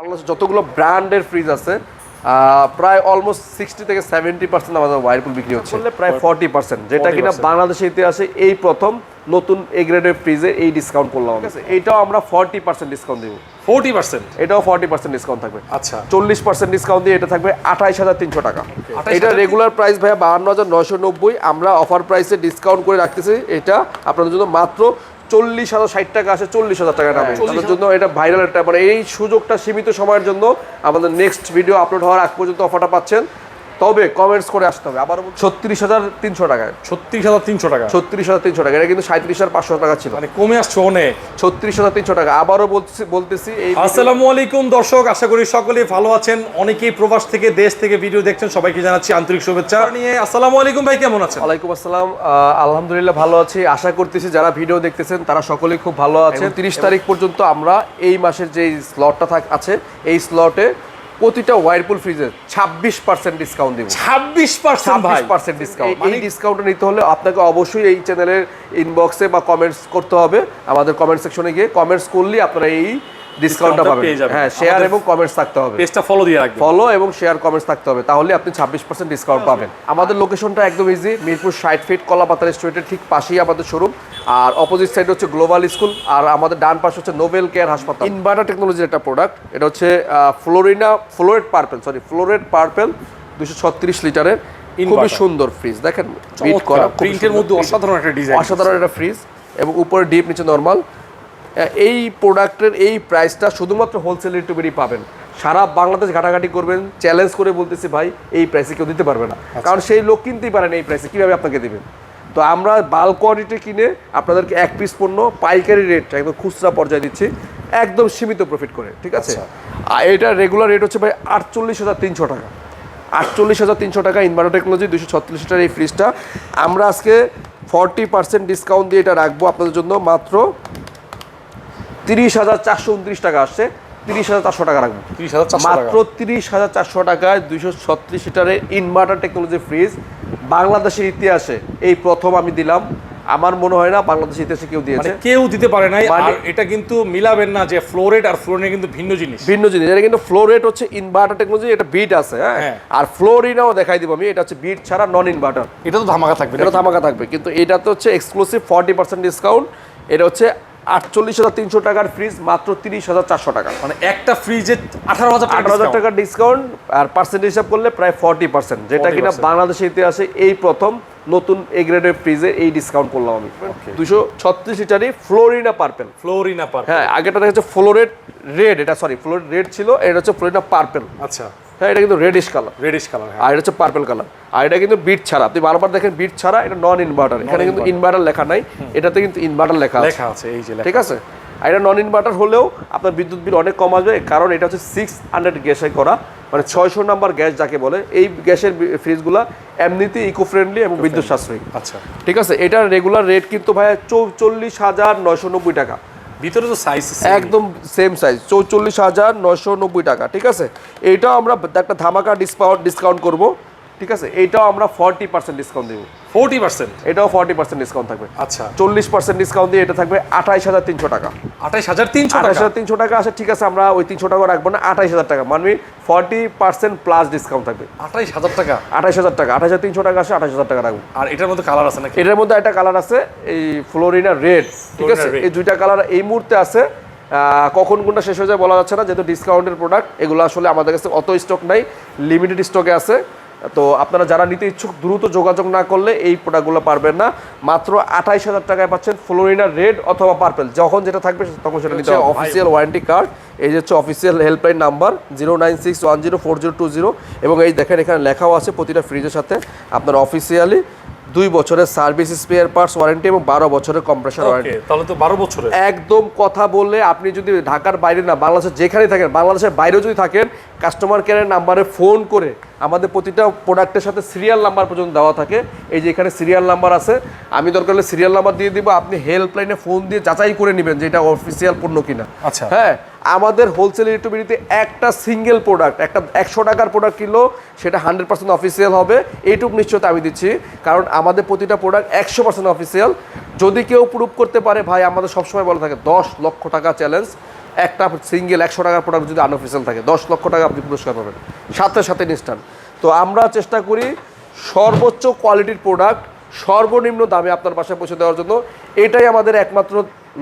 বাংলাদেশে যতগুলো ব্র্যান্ডের ফ্রিজ আছে প্রায় অলমোস্ট সিক্সটি থেকে সেভেন্টি পার্সেন্ট আমাদের ওয়াইরপুল বিক্রি হচ্ছে। প্রায় ফর্টি পার্সেন্ট যেটা কিনা 40% বাংলাদেশের ইতিহাসে এই প্রথম নতুন এ গ্রেডের ফ্রিজে এই ডিসকাউন্ট করলাম ঠিক আছে এইটাও আমরা ফর্টি পার্সেন্ট ডিসকাউন্ট দিব। ফোর্টি পার্সেন্ট এটাও ফর্টি পার্সেন্ট ডিসকাউন্ট থাকবে। আচ্ছা। চল্লিশ পার্সেন্ট ডিসকাউন্ট দিয়ে এটা থাকবে আঠাইশ হাজার তিনশো টাকা। এটা রেগুলার প্রাইস ভাইয়া বাহান্ন হাজার নয়শো নব্বই আমরা অফার প্রাইসে ডিসকাউন্ট করে রাখতেছি। এটা আপনাদের জন্য মাত্র চল্লিশ হাজার ষাট টাকা আসে চল্লিশ হাজার টাকা নামে তাদের জন্য এটা ভাইরাল একটা মানে এই সুযোগটা সীমিত সময়ের জন্য আমাদের নেক্সট ভিডিও আপলোড হওয়ার আগ পর্যন্ত অফারটা পাচ্ছেন। তবে কমেন্টস করে আসতে হবে। আবার ছত্রিশ হাজার তিনশো টাকায় ছত্রিশ হাজার তিনশো টাকা। ছত্রিশ হাজার তিনশো টাকা। এটা কিন্তু সাঁত্রিশ হাজার পাঁচশো টাকা ছিল। মানে কমে আসছে অনেক। ছত্রিশ হাজার তিনশো টাকা। আবারও বলতেছি বলতেছি এই আসসালামু আলাইকুম দর্শক আশা করি সকলেই ভালো আছেন। অনেকেই প্রবাস থেকে দেশ থেকে ভিডিও দেখছেন। সবাইকে জানাচ্ছি আন্তরিক শুভেচ্ছা। নিয়ে আসসালামু আলাইকুম ভাই কেমন আছেন? ওয়ালাইকুম আসসালাম। আলহামদুলিল্লাহ ভালো আছি। আশা করতেছি যারা ভিডিও দেখতেছেন তারা সকলেই খুব ভালো আছে তিরিশ তারিখ পর্যন্ত আমরা এই মাসের যে স্লটটা থাক আছে এই স্লটে প্রতিটা ওয়াইরপুল ফ্রিজে ছাব্বিশ পার্সেন্ট ডিসকাউন্ট দিব। ছাব্বিশ পার্সেন্ট পার্সেন্ট ডিসকাউন্ট এই ডিসকাউন্টটা নিতে হলে আপনাকে অবশ্যই এই চ্যানেলের ইনবক্সে বা কমেন্টস করতে হবে। আমাদের কমেন্ট সেকশনে গিয়ে কমেন্টস করলেই আপনারা এই ডিসকাউন্টটা পাবেন। হ্যাঁ শেয়ার এবং কমেন্টস থাকতে হবে। পেজটা ফলো দিয়ে রাখবেন। ফলো এবং শেয়ার কমেন্টস থাকতে হবে। তাহলে আপনি ছাব্বিশ পার্সেন্ট ডিসকাউন্ট পাবেন। আমাদের লোকেশনটা একদম ইজি মিরপুর ষাট ফিট কলাপাতা রেস্টুরেন্টের ঠিক পাশেই আমাদের শোরুম আর অপোজিট সাইড হচ্ছে গ্লোবাল স্কুল আর আমাদের ডান পাশে হচ্ছে নোবেল কেয়ার হাসপাতাল ইনভার্টার টেকনোলজির একটা প্রোডাক্ট এটা হচ্ছে Florina Floret purple sorry Floret purple দুশো ছত্রিশ লিটারের। খুবই সুন্দর ফ্রিজ দেখেন বিট করা প্রিন্টের মধ্যে অসাধারণ একটা ডিজাইন অসাধারণ একটা ফ্রিজ এবং উপরে ডিপ নিচে নর্মাল এই প্রোডাক্টের এই প্রাইসটা শুধুমাত্র হোলসেল রেটে পাবেন। সারা বাংলাদেশ ঘাটাঘাটি করবেন চ্যালেঞ্জ করে বলতেছি ভাই এই প্রাইসে কেউ দিতে পারবে না। কারণ সেই লোক কিনতেই পারেন এই প্রাইসে কীভাবে আপনাকে দেবেন তো আমরা বাল্ক কোয়ান্টিটি কিনে আপনাদেরকে এক পিস পণ্য পাইকারি রেট একদম খুচরা পর্যায়ে দিচ্ছি একদম সীমিত প্রফিট করে ঠিক আছে? আর এটা রেগুলার রেট হচ্ছে ভাই আটচল্লিশ হাজার তিনশো টাকা। আটচল্লিশ হাজার তিনশো টাকা ইনভার্টার টেকনোলজি দুশো ছত্রিশ লিটার এই ফ্রিজটা আমরা আজকে ফর্টি পার্সেন্ট ডিসকাউন্ট দিয়ে এটা রাখব আপনাদের জন্য মাত্র তিরিশ হাজার চারশো উনত্রিশ টাকা আসছে তিরিশ হাজার চারশো টাকা রাখব। তিরিশ হাজার মাত্র তিরিশ হাজার চারশো টাকায় দুইশো ছত্রিশ লিটারের ইনভার্টার টেকনোলজি ফ্রিজ বাংলাদেশের ইতিহাসে এই প্রথম আমি দিলাম। আমার মনে হয় না বাংলাদেশের ইতিহাসে কেউ মানে দিয়েছে। কেউ দিতে পারে নাই। মানে- আর এটা কিন্তু মিলাবেন না যে ফ্লোরেট আর ফ্লোরেট কিন্তু ভিন্ন জিনিস। ভিন্ন জিনিস। এটা কিন্তু ফ্লো রেট হচ্ছে ইনভার্টার টেকনোলজি এটা বিট আছে হ্যাঁ? হ্যাঁ। আর ফ্লোরিনাও দেখাই দিব আমি এটা হচ্ছে বিট ছাড়া নন ইনভার্টার এটা তো ধামাকা থাকবে এটা ধামাকা থাকবে। কিন্তু এটা তো হচ্ছে এক্সক্লুসিভ ফর্টি পার্সেন্ট ডিসকাউন্ট এটা হচ্ছে আটচল্লিশ হাজার তিনশো টাকার ফ্রিজ মাত্র তিরিশ হাজার চারশো টাকা। মানে একটা ফ্রিজে আঠারো হাজার আঠারো হাজার টাকার ডিসকাউন্ট আর পার্সেন্ট হিসাব করলে প্রায় ফর্টি পার্সেন্ট যেটা কিনা বাংলাদেশের ইতিহাসে এই প্রথম নতুন এ গ্রেডের ফ্রিজে এই ডিসকাউন্ট করলাম আমি। দুশো ছত্রিশ লিটারই ফ্লোরিনা পার্পেল ফ্লোরিনা পার হ্যাঁ আগেটা দেখা যাচ্ছে ফ্লোরেট রেড এটা সরি ফ্লোরেট রেড ছিল এটা হচ্ছে ফ্লোরিনা পার্পেল আচ্ছা। হ্যাঁ এটা কিন্তু রেডিশ কালার রেডিশ কালার আর এটা হচ্ছে পার্পল কালার আর এটা কিন্তু বিট ছাড়া। আপনি বারবার দেখেন বিট ছাড়া এটা নন ইনভার্টার এখানে কিন্তু ইনভার্টার লেখা নাই। এটাতে কিন্তু ইনভার্টার লেখা লেখা আছে এই যে ঠিক আছে? আর এটা নন ইনভার্টার হলেও আপনার বিদ্যুৎ বিল অনেক কম আসবে। কারণ এটা হচ্ছে সিক্স হান্ড্রেড গ্যাসে করা। মানে ছয়শো নাম্বার গ্যাস যাকে বলে এই গ্যাসের ফ্রিজগুলা এমনিতেই ইকো ফ্রেন্ডলি এবং বিদ্যুৎ সাশ্রয়ী। আচ্ছা। ঠিক আছে? এটার রেগুলার রেট কিন্তু ভাই চৌচল্লিশ হাজার নয়শো নব্বই টাকা। ভিতরে তো সাইজ একদম সেম সাইজ চৌচল্লিশ হাজার নয়শো নব্বই টাকা, ঠিক আছে? এটা আমরা একটা ধামাকা ডিসকাউন্ট ডিসকাউন্ট করব। ঠিক আছে? এইটাও আমরা ফর্টি পার্সেন্ট ডিসকাউন্ট দেবো। ফোরটি পার্সেন্ট এটাও ফর্টি পার্সেন্ট ডিসকাউন্ট থাকবে। আচ্ছা। চল্লিশ পার্সেন্ট ডিসকাউন্ট দিয়ে এটা থাকবে আঠাইশ হাজার তিনশো টাকা। আঠাইশ হাজার তিনশো টাকা? হাজার তিনশো টাকা আছে ঠিক আছে আমরা ওই তিনশো টাকা রাখব না আঠাইশ হাজার টাকা। মানে ফর্টি পার্সেন্ট প্লাস ডিসকাউন্ট থাকবে। আঠাইশ হাজার টাকা? আঠাইশ হাজার টাকা আঠাশ হাজার তিনশো টাকা আছে আঠাশ হাজার টাকা রাখব। আর এটার মধ্যে কালার আছে নাকি? এটার মধ্যে একটা কালার আছে এই ফ্লোরিনা রেড ঠিক আছে? এই দুইটা কালার এই মুহূর্তে আছে। কখন কোনটা শেষ হয়ে যায় বলা যাচ্ছে না যেহেতু ডিসকাউন্টের প্রোডাক্ট এগুলো আসলে আমাদের কাছে অত স্টক নাই লিমিটেড স্টকে আছে। তো আপনারা যারা নিতে ইচ্ছুক দ্রুত যোগাযোগ না করলে এই প্রোডাক্টগুলো পারবেন না। মাত্র আঠাইশ হাজার টাকায় পাচ্ছেন ফ্লোরিনা রেড অথবা পার্পেল যখন যেটা থাকবে তখন সেটা নিতে হবে অফিসিয়াল ওয়ারেন্টি কার্ড এই যে হচ্ছে official helpline number zero nine six one zero four zero two zero এবং এই দেখেন এখানে লেখাও আছে প্রতিটা ফ্রিজের সাথে। আপনার অফিসিয়ালি দুই বছরের সার্ভিস স্পেয়ার পার্টস ওয়ারেন্টি এবং বারো বছরের কম্প্রেসার ওয়ারেন্টি। তাহলে তো বারো বছরের। একদম কথা বললে আপনি যদি ঢাকার বাইরে না বাংলাদেশের যেখানেই থাকেন বাংলাদেশের বাইরেও যদি থাকেন কাস্টমার কেয়ারের নাম্বারে ফোন করে আমাদের প্রতিটা প্রোডাক্টের সাথে সিরিয়াল নাম্বার পর্যন্ত দেওয়া থাকে। এই যে এখানে সিরিয়াল নাম্বার আছে আমি দরকার হলে সিরিয়াল নাম্বার দিয়ে দিব আপনি হেল্পলাইনে ফোন দিয়ে যাচাই করে নেবেন যে এটা অফিসিয়াল পণ্য কিনা। আচ্ছা। হ্যাঁ আমাদের হোলসেল ইলেকট্রিবিলিতে একটা সিঙ্গেল প্রোডাক্ট একটা একশো টাকার প্রোডাক্ট কিনলেও সেটা হান্ড্রেড পার্সেন্ট অফিসিয়াল হবে। এইটুকু নিশ্চয়তা আমি দিচ্ছি, কারণ আমাদের প্রতিটা প্রোডাক্ট একশো পার্সেন্ট অফিসিয়াল যদি কেউ প্রুভ করতে পারে, ভাই, আমাদের সবসময় বলা থাকে, দশ লক্ষ টাকা চ্যালেঞ্জ একটা সিঙ্গেল একশো টাকার প্রোডাক্ট যদি আনঅফিসিয়াল থাকে, দশ লক্ষ টাকা আপনি পুরস্কার পাবেন। সাথে সাথে ইনস্ট্যান্ট তো আমরা চেষ্টা করি সর্বোচ্চ কোয়ালিটির প্রোডাক্ট সর্বনিম্ন দামে আপনার বাসায় পৌঁছে দেওয়ার জন্য। এটাই আমাদের একমাত্র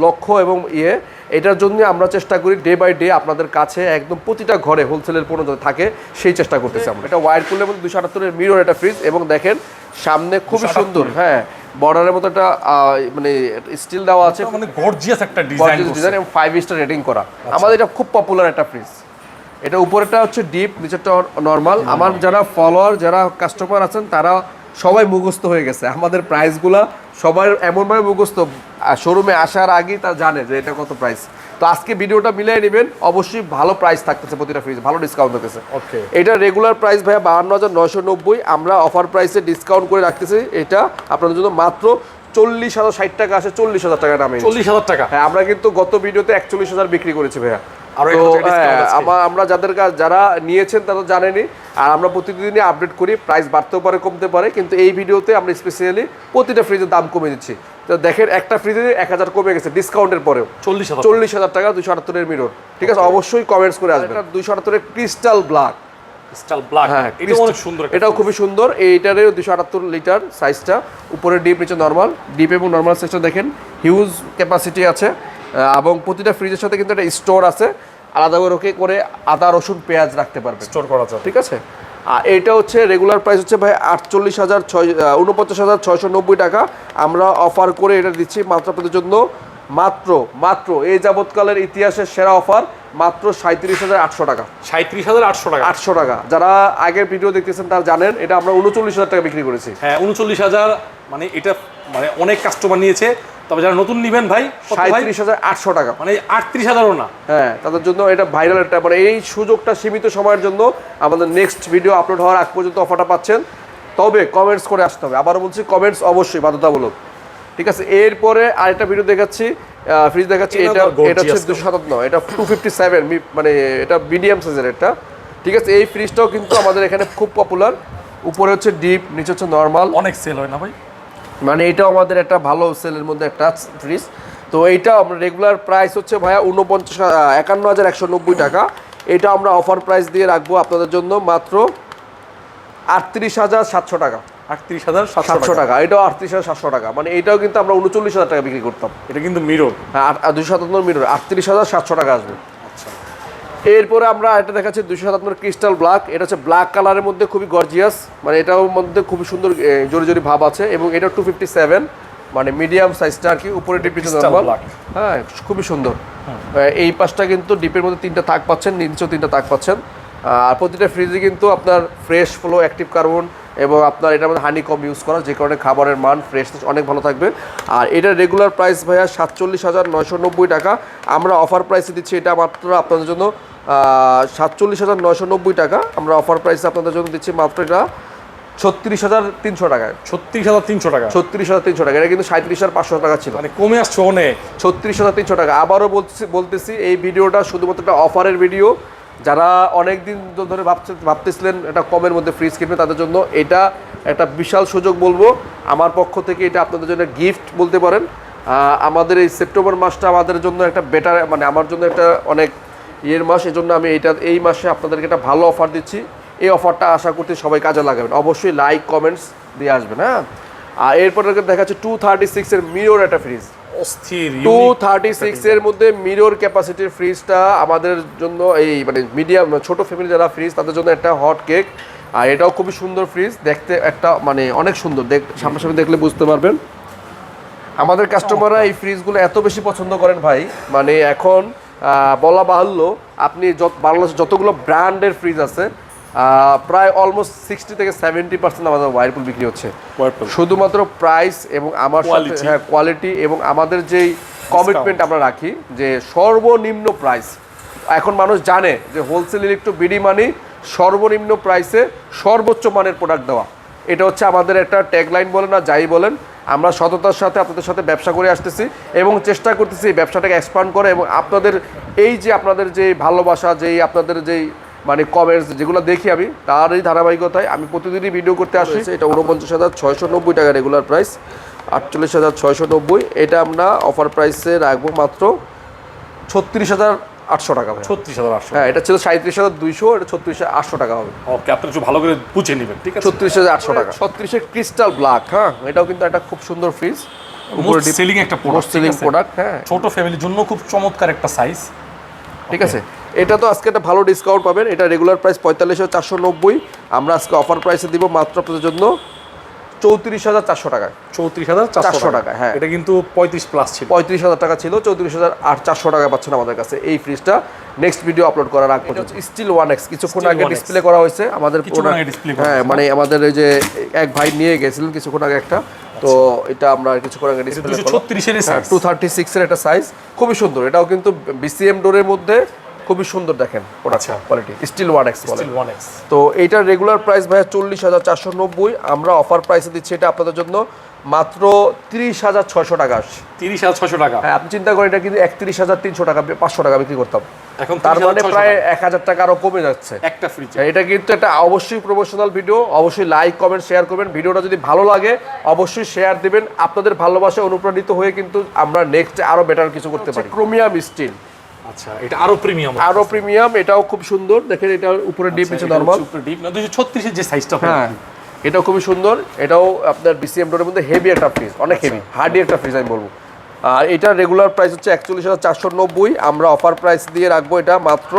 লক্ষ্য এবং ইয়ে এটার জন্য আমরা চেষ্টা করি ডে বাই ডে আপনাদের কাছে একদম প্রতিটা ঘরে হোলসেলের পণ্য থাকে সেই চেষ্টা করতেছি আমরা। এটা ওয়াইরপুলের মধ্যে দুশো আটাত্তরের মিরর এটা ফ্রিজ এবং দেখেন সামনে খুবই সুন্দর হ্যাঁ বর্ডারের মতো একটা মানে স্টিল দেওয়া আছে। মানে গর্জিয়াস একটা ডিজাইন ডিজাইন এবং ফাইভ স্টার রেটিং করা। আমাদের এটা খুব পপুলার একটা ফ্রিজ এটা উপরেটা হচ্ছে ডিপ নিচেরটা নর্মাল আমার যারা ফলোয়ার যারা কাস্টমার আছেন তারা সবাই মুখস্থ হয়ে গেছে। আমাদের প্রাইসগুলা সবার এমনভাবে মুখস্থ। শোরুমে আসার আগেই তারা জানে যে এটা কত প্রাইস তো আজকে ভিডিওটা মিলিয়ে নেবেন। অবশ্যই ভালো প্রাইস থাকতেছে প্রতিটা ফ্রিজ ভালো ডিসকাউন্ট থাকতেছে. এটা রেগুলার প্রাইস ভাইয়া বাহান্ন হাজার নয়শো নব্বই। আমরা অফার প্রাইসে ডিসকাউন্ট করে রাখতেছি। এটা আপনাদের জন্য মাত্র চল্লিশ হাজার ষাট টাকা আসে চল্লিশ হাজার টাকা নামে চল্লিশ হাজার টাকা। হ্যাঁ আমরা কিন্তু গত ভিডিওতে একচল্লিশ হাজার বিক্রি করেছি ভাইয়া। আরও তো 1000 টাকা discount হ্যাঁ, আমরা যাদের কাছে যারা নিয়েছেন তারা জানেনি আর আমরা প্রতিদিনই আপডেট করি প্রাইস বাড়তেও পারে কমতে পারে কিন্তু এই ভিডিওতে আমরা স্পেশালি প্রতিটা ফ্রিজের দাম কমে দিচ্ছি। তো দেখেন একটা ফ্রিজে এক হাজার কমে গেছে ডিসকাউন্টের পরেও। চল্লিশ চল্লিশ হাজার টাকা দুশো আটাত্তরের মিরর ঠিক আছে অবশ্যই কমেন্টস করে আসবেন। দুশো আটাত্তরের ক্রিস্টাল ব্ল্যাক ব্ল্যাক হ্যাঁ এটা অনেক সুন্দর এটাও খুবই সুন্দর। এইটারও দুশো আটাত্তর লিটার সাইজটা উপরে ডিপ নিচে নর্মাল ডিপ এবং নর্মাল সাইজটা দেখেন হিউজ ক্যাপাসিটি আছে। এবং প্রতিটা ফ্রিজের সাথে কিন্তু একটা স্টোর আছে। আলাদা করে ওকে করে আদা রসুন পেঁয়াজ রাখতে পারবে স্টোর করা যাবে। ঠিক আছে? আর এইটা হচ্ছে রেগুলার প্রাইস হচ্ছে ভাই আটচল্লিশ হাজার ছয় উনপঞ্চাশ হাজার ছয়শো নব্বই টাকা। আমরা অফার করে এটা দিচ্ছি মাত্র আপনাদের জন্য। মাত্র মাত্র এই যাবৎকালের ইতিহাসের সেরা অফার মাত্র সাঁত্রিশ হাজার আটশো টাকা। সাঁত্রিশ হাজার আটশো টাকা। আটশো টাকা। যারা আগের ভিডিও দেখতেছেন তারা জানেন এটা আমরা উনচল্লিশ হাজার টাকা বিক্রি করেছি। হ্যাঁ উনচল্লিশ হাজার মানে এটা মানে অনেক কাস্টমার নিয়েছে। তবে যারা নতুন নিবেন ভাই? সাঁত্রিশ হাজার আটশো টাকা। মানে আটত্রিশ হাজারও না। হ্যাঁ তাদের জন্য এটা ভাইরাল একটা মানে এই সুযোগটা সীমিত সময়ের জন্য আমাদের নেক্সট ভিডিও আপলোড হওয়ার আগ পর্যন্ত অফারটা পাচ্ছেন। তবে কমেন্টস করে আসতে হবে। আবারও বলছি কমেন্টস অবশ্যই বাধ্যতামূলক। ঠিক আছে এরপরে আরেকটা ভিডিও দেখাচ্ছি। ফ্রিজ দেখাচ্ছি এটা এটা হচ্ছে দুশো সাতান্ন এটা টু ফিফটি সেভেন মানে এটা মিডিয়াম সাইজের এটা ঠিক আছে এই ফ্রিজটাও কিন্তু আমাদের এখানে খুব পপুলার উপরে হচ্ছে ডিপ নিচে হচ্ছে নর্মাল অনেক সেল হয় না ভাই? মানে এটাও আমাদের একটা ভালো সেলের মধ্যে একটা ফ্রিজ। তো এইটা আমরা রেগুলার প্রাইস হচ্ছে ভাইয়া উনপঞ্চাশ একান্ন হাজার একশো নব্বই টাকা। এটা আমরা অফার প্রাইস দিয়ে রাখব আপনাদের জন্য মাত্র আটত্রিশ হাজার সাতশো টাকা। আটত্রিশ হাজার সাতশো টাকা। এটাও আটত্রিশ হাজার সাতশো টাকা। মানে এটাও কিন্তু আমরা উনচল্লিশ হাজার টাকা বিক্রি করতাম। এটা কিন্তু মিরর হ্যাঁ দুশো সাতান্ন মিটার আটত্রিশ হাজার সাতশো টাকা আসবে। এরপরে আমরা এটা দেখাচ্ছি দুশো সাতান্ন ক্রিস্টাল ব্ল্যাক। এটা হচ্ছে ব্ল্যাক কালারের মধ্যে খুবই গর্জিয়াস। মানে এটার মধ্যে খুবই সুন্দর জোরে জরি ভাব আছে এবং এটা টু ফিফটি সেভেন। মানে মিডিয়াম সাইজটা আর কি উপরে ডিপ। হ্যাঁ খুবই সুন্দর। এই পাশটা কিন্তু ডিপের মধ্যে তিনটা তাক পাচ্ছেন নিচেও তিনটা তাক পাচ্ছেন। আর প্রতিটা ফ্রিজে কিন্তু আপনার ফ্রেশ ফ্লো অ্যাক্টিভ কার্বন এবং আপনার এটার মধ্যে হানি কম ইউজ করা যে কারণে খাবারের মান ফ্রেশ অনেক ভালো থাকবে। আর এটার রেগুলার প্রাইস ভাইয়া সাতচল্লিশ হাজার নয়শো নব্বই টাকা। আমরা অফার প্রাইসে দিচ্ছি এটা মাত্র আপনাদের জন্য সাতচল্লিশ হাজার নয়শো নব্বই টাকা। আমরা অফার প্রাইসে আপনাদের জন্য দিচ্ছি মাত্র এটা ছত্রিশ হাজার তিনশো টাকায়। ছত্রিশ হাজার তিনশো টাকা? ছত্রিশ হাজার তিনশো টাকা। এটা কিন্তু সাঁত্রিশ হাজার পাঁচশো টাকা ছিল। মানে কমে আসছে অনেক। ছত্রিশ হাজার তিনশো টাকা। আবারও বলছি বলতেছি এই ভিডিওটা শুধুমাত্র একটা অফারের ভিডিও যারা অনেক দিন ধরে ভাবছে ভাবতেছিলেন এটা কমের মধ্যে ফ্রিজ কিনবে তাদের জন্য এটা একটা বিশাল সুযোগ বলব। আমার পক্ষ থেকে এটা আপনাদের জন্য গিফট বলতে পারেন। আমাদের এই সেপ্টেম্বর মাসটা আমাদের জন্য একটা বেটার মানে আমার জন্য একটা অনেক ইয়ের মাস এই জন্য আমি এটা এই মাসে আপনাদেরকে একটা ভালো অফার দিচ্ছি। এই অফারটা আশা করতে সবাই কাজে লাগাবেন। অবশ্যই লাইক কমেন্টস দিয়ে আসবেন হ্যাঁ? আর এরপর দেখা যাচ্ছে টু থার্টি সিক্সের মিরর একটা ফ্রিজ অস্থির টু থার্টি সিক্সের মধ্যে মিরর ক্যাপাসিটির ফ্রিজটা আমাদের জন্য এই মানে মিডিয়াম ছোট ফ্যামিলি যারা ফ্রিজ তাদের জন্য একটা হট কেক আর এটাও খুবই সুন্দর ফ্রিজ দেখতে একটা মানে অনেক সুন্দর। দেখ সামনাসামনি দেখলে বুঝতে পারবেন। আমাদের কাস্টমাররা এই ফ্রিজগুলো এত বেশি পছন্দ করেন ভাই মানে এখন বলা বাহুল্য আপনি যত বাংলাদেশে যতগুলো ব্র্যান্ডের ফ্রিজ আছে প্রায় অলমোস্ট সিক্সটি থেকে সেভেন্টি পার্সেন্ট আমাদের ওয়াইরপুল বিক্রি হচ্ছে। শুধুমাত্র প্রাইস এবং আমার হ্যাঁ কোয়ালিটি এবং আমাদের যেই কমিটমেন্ট আমরা রাখি যে সর্বনিম্ন প্রাইস এখন মানুষ জানে যে হোলসেল ইলেকট্রো বিডি মানি সর্বনিম্ন প্রাইসে সর্বোচ্চ মানের প্রোডাক্ট দেওয়া। এটা হচ্ছে আমাদের একটা ট্যাগলাইন বলেন না যাই বলেন আমরা সততার সাথে আপনাদের সাথে ব্যবসা করে আসতেছি এবং চেষ্টা করতেছি এই ব্যবসাটাকে এক্সপান্ড করে এবং আপনাদের এই যে আপনাদের যে ভালোবাসা, যেই আপনাদের যেই মানে কমেন্টস যেগুলো দেখি আমি তার এই ধারাবাহিকতায় আমি প্রতিদিনই ভিডিও করতে আসি। এটা উনপঞ্চাশ হাজার ছয়শো নব্বই টাকা রেগুলার প্রাইস আটচল্লিশ হাজার ছয়শো নব্বই। এটা আমরা অফার প্রাইসে রাখব মাত্র ছত্রিশ হাজার আটশো টাকা ভাই। ছত্রিশ হাজার আটশো। হ্যাঁ এটা ছিল সাঁত্রিশ হাজার দুইশো এটা ছত্রিশ হাজার আটশো টাকা হবে। ওকে আপনি একটু ভালো করে বুঝে নেবেন ঠিক আছে? ছত্রিশ হাজার আটশো টাকা। ছত্রিশের ক্রিস্টাল ব্ল্যাক হ্যাঁ এটাও কিন্তু একটা খুব সুন্দর ফ্রিজ উপরে সেলিং একটা প্রোডাক্ট সেলিং প্রোডাক্ট হ্যাঁ। ছোট ফ্যামিলির জন্য খুব চমৎকার একটা সাইজ ঠিক আছে। এটা তো আজকে একটা ভালো ডিসকাউন্ট পাবেন। এটা রেগুলার প্রাইস পঁয়তাল্লিশ চারশো নব্বই। আমরা আজকে অফার প্রাইসে দিব মাত্র আপনাদের জন্য চৌত্রিশ হাজার চারশো টাকায়। চৌত্রিশ হাজার চারশো 400 টাকা টাকা, হ্যাঁ। এটা কিন্তু পঁয়ত্রিশ প্লাস ছিল। পঁয়ত্রিশ হাজার টাকা ছিল চৌত্রিশ হাজার আট চারশো টাকা পাচ্ছেন আমাদের কাছে এই ফ্রিজটা নেক্সট ভিডিও আপলোড করার আগ পর্যন্ত স্টিল ওয়ান এক্স কিছুক্ষণ আগে ডিসপ্লে করা হয়েছে। আমাদের হ্যাঁ মানে আমাদের এই যে এক ভাই নিয়ে গেছিলেন কিছুক্ষণ আগে একটা। তো এটা আমরা কিছুক্ষণ আগে ডিসপ্লে টু থার্টি সিক্সের একটা সাইজ খুবই সুন্দর। এটাও কিন্তু বিসিএম ডোরের মধ্যে খুবই সুন্দর দেখেন আচ্ছা। Quality steel one X steel one X তো এইটার রেগুলার প্রাইস ভাইয়া চল্লিশ হাজার চারশো নব্বই আমরা অফার প্রাইসে দিচ্ছি এটা আপনাদের জন্য মাত্র তিরিশ হাজার ছয়শো টাকা। আসছে তিরিশ হাজার ছশো টাকা। হ্যাঁ আপনি চিন্তা করেন এটা কিন্তু একত্রিশ হাজার তিনশো টাকা পাঁচশো টাকা বিক্রি করতাম। এখন তার মানে প্রায় এক হাজার টাকা আরও কমে যাচ্ছে। একটা ফ্রিজ এটা কিন্তু একটা অবশ্যই প্রমোশনাল ভিডিও অবশ্যই লাইক কমেন্ট শেয়ার করবেন। ভিডিওটা যদি ভালো লাগে অবশ্যই শেয়ার দিবেন। আপনাদের ভালোবাসা অনুপ্রাণিত হয়ে কিন্তু আমরা নেক্সট আরও বেটার কিছু করতে পারি। ক্রোমিয়াম স্টিল আচ্ছা এটা আরও প্রিমিয়াম আরও প্রিমিয়াম এটাও খুব সুন্দর। দেখেন এটা উপরে ডিপ নিচে নর্মাল ডিপ না দুশো ছত্রিশের যে সাইজটা হ্যাঁ এটাও খুবই সুন্দর। এটাও আপনার বিসিএম ডোরের মধ্যে হেভি একটা ফ্রিজ অনেক হেভি হার্ডি একটা ফ্রিজ আমি বলব। আর এটার রেগুলার প্রাইস হচ্ছে একচল্লিশ হাজার চারশো নব্বই। আমরা অফার প্রাইস দিয়ে রাখব এটা মাত্র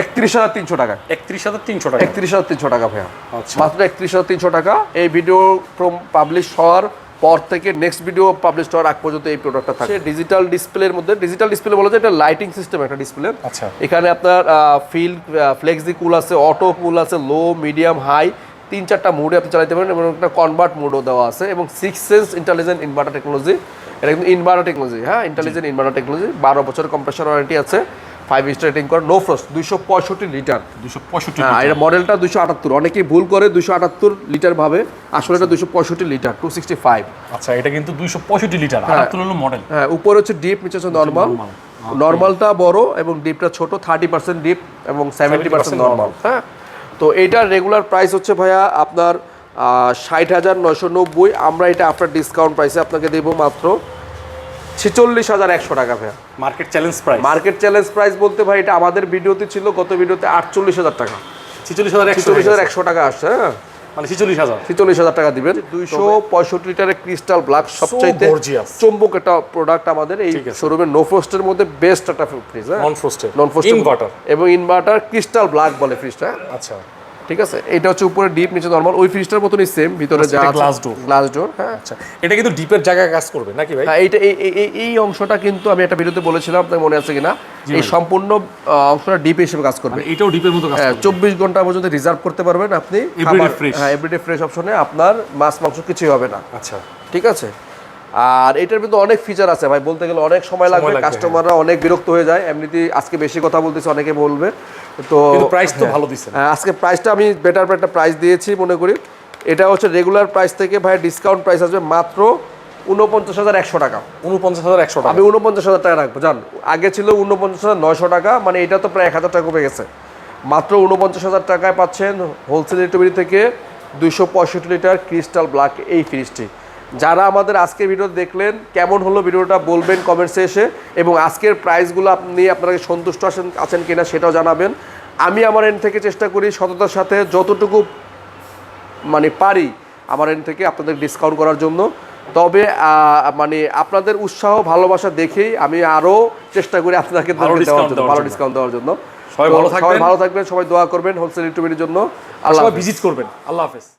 একত্রিশ হাজার তিনশো টাকা একত্রিশ হাজার তিনশো টাকা। একত্রিশ হাজার তিনশো টাকা ভাইয়া। আচ্ছা। মাত্র একত্রিশ হাজার তিনশো টাকা। এই ভিডিও পাবলিশ হওয়ার পর থেকে নেক্সট ভিডিও পাবলিশ হওয়ার আগ পর্যন্ত এই প্রোডাক্টটা থাকে ডিজিটাল ডিসপ্লের মধ্যে ডিজিটাল ডিসপ্লে বলা যায় এটা লাইটিং সিস্টেম একটা ডিসপ্লে আচ্ছা। এখানে আপনার ফিল ফ্লেক্সি কুল আছে অটো কুল আছে লো মিডিয়াম হাই তিন চারটা মোডে আপনি চালাতে পারেন এবং একটা কনভার্ট মোডও দেওয়া আছে এবং six sense intelligent inverter technology এটা কিন্তু ইনভার্টার টেকনোলজি হ্যাঁ? ইন্টেলিজেন্ট ইনভার্টার টেকনোলজি বারো বছরের কম্প্রেসার ওয়ারেন্টি আছে। ফাইভ স্টার রেটিং করে নো ফ্রস্ট দুইশো পঁয়ষট্টি লিটার। দুশো পঁয়ষট্টি হ্যাঁ এটা মডেলটা দুশো আটাত্তর। অনেকেই ভুল করে দুশো আটাত্তর লিটার ভাবে। আসলে এটা দুশো পঁয়ষট্টি লিটার টু সিক্সটি ফাইভ আচ্ছা এটা কিন্তু দুইশো পঁয়ষট্টি লিটার আর আপনার হলো মডেল হ্যাঁ উপরে হচ্ছে ডিপ নিচে হচ্ছে নর্মাল নর্মালটা বড় এবং ডিপটা ছোট থার্টি পার্সেন্ট ডিপ এবং সেভেন্টি পার্সেন্ট 70% নর্মাল হ্যাঁ? তো এইটার রেগুলার প্রাইস হচ্ছে ভাইয়া আপনার ষাট হাজার নয়শো নব্বই। আমরা এটা আফটার ডিসকাউন্ট প্রাইসে আপনাকে দেবো মাত্র। ছেচল্লিশ হাজার একশো টাকা ভাইয়া। Market challenge price market challenge price বলতে ভাই এটা আমাদের ভিডিওতে ছিল গত ভিডিওতে আটচল্লিশ হাজার টাকা। ছিচল্লিশ হাজার ছেচল্লিশ হাজার একশো টাকা আসছে হ্যাঁ? মানে ছিচল্লিশ হাজার। ছিচল্লিশ হাজার টাকা দিবেন। দুইশো পঁয়ষট্টি লিটারের ক্রিস্টাল ব্ল্যাক সবচাইতে. চুম্বক একটা প্রোডাক্ট আমাদের এই। শোরুমের নো ফ্রস্টের মধ্যে বেস্ট একটা ফ্রিজ হ্যাঁ? Non frosted non frost inverter এবং ইনভার্টার ক্রিস্টাল ব্ল্যাক বলে ফ্রিজটা আচ্ছা। ঠিক আছে? এটা হচ্ছে উপরে ডিপ নিচে নর্মাল ওই ফ্রিজটার মতনই সেম ভিতরে যা এটা glass door। গ্লাস ডোর হ্যাঁ। আচ্ছা এটা কিন্তু ডিপের জায়গায় কাজ করবে নাকি ভাই? হ্যাঁ, এইটা এই- এই- অংশটা কিন্তু আমি একটা ভিডিওতে বলেছিলাম আপনার মনে আছে কিনা? এই সম্পূর্ণ অংশটা ডিপ হিসেবে কাজ করবে। মানে এটাও ডিপের মতো কাজ হ্যাঁ করবে। চব্বিশ ঘণ্টা পর্যন্ত রিজার্ভ করতে পারবেন আপনি। হ্যাঁ এভরিডে ফ্রেশ অপশনে আপনার মাছ মাংস কিছুই হবে না। আচ্ছা। ঠিক আছে? আর এটার কিন্তু অনেক ফিচার আছে ভাই বলতে গেলে অনেক সময় লাগবে কাস্টমাররা অনেক বিরক্ত হয়ে যায় এমনিতেই আজকে বেশি কথা বলতেছে অনেকে বলবে তো প্রাইস তো ভালো দিচ্ছেন হ্যাঁ, আজকে প্রাইসটা আমি বেটার একটা প্রাইস দিয়েছি মনে করি। এটা হচ্ছে রেগুলার প্রাইস থেকে ভাই ডিসকাউন্ট প্রাইস আসবে মাত্র উনপঞ্চাশ হাজার একশো টাকা। উনপঞ্চাশ হাজার একশো টাকা। আমি উনপঞ্চাশ হাজার টাকা রাখব জান আগে ছিল উনপঞ্চাশ হাজার নয়শো টাকা মানে এটা তো প্রায় এক হাজার টাকা কমে গেছে। মাত্র উনপঞ্চাশ হাজার টাকায় পাচ্ছেন হোলসেল রিটুবিরি থেকে দুইশো পঁয়ষট্টি লিটার ক্রিস্টাল ব্ল্যাক এই ফ্রিজটি যারা আমাদের আজকের ভিডিও দেখলেন কেমন হলো ভিডিওটা বলবেন কমেন্টসে এসে এবং আজকের প্রাইসগুলো আপনি আপনারা সন্তুষ্ট আছেন আছেন কিনা সেটাও জানাবেন। আমি আমার এন্ড থেকে চেষ্টা করি সততার সাথে যতটুকু মানে পারি আমার এন্ড থেকে আপনাদের ডিসকাউন্ট করার জন্য। তবে আহ, মানে আপনাদের উৎসাহ ভালোবাসা দেখেই আমি আরও চেষ্টা করি আপনাকে ভালো। ডিসকাউন্ট দেওয়ার জন্য। সবাই ভালো থাকবেন। সবাই ভালো থাকবেন সবাই দোয়া করবেন হোলসেল ইউটিউবের জন্য। আল্লাহ ভিজিট করবেন। আল্লাহ হাফেজ।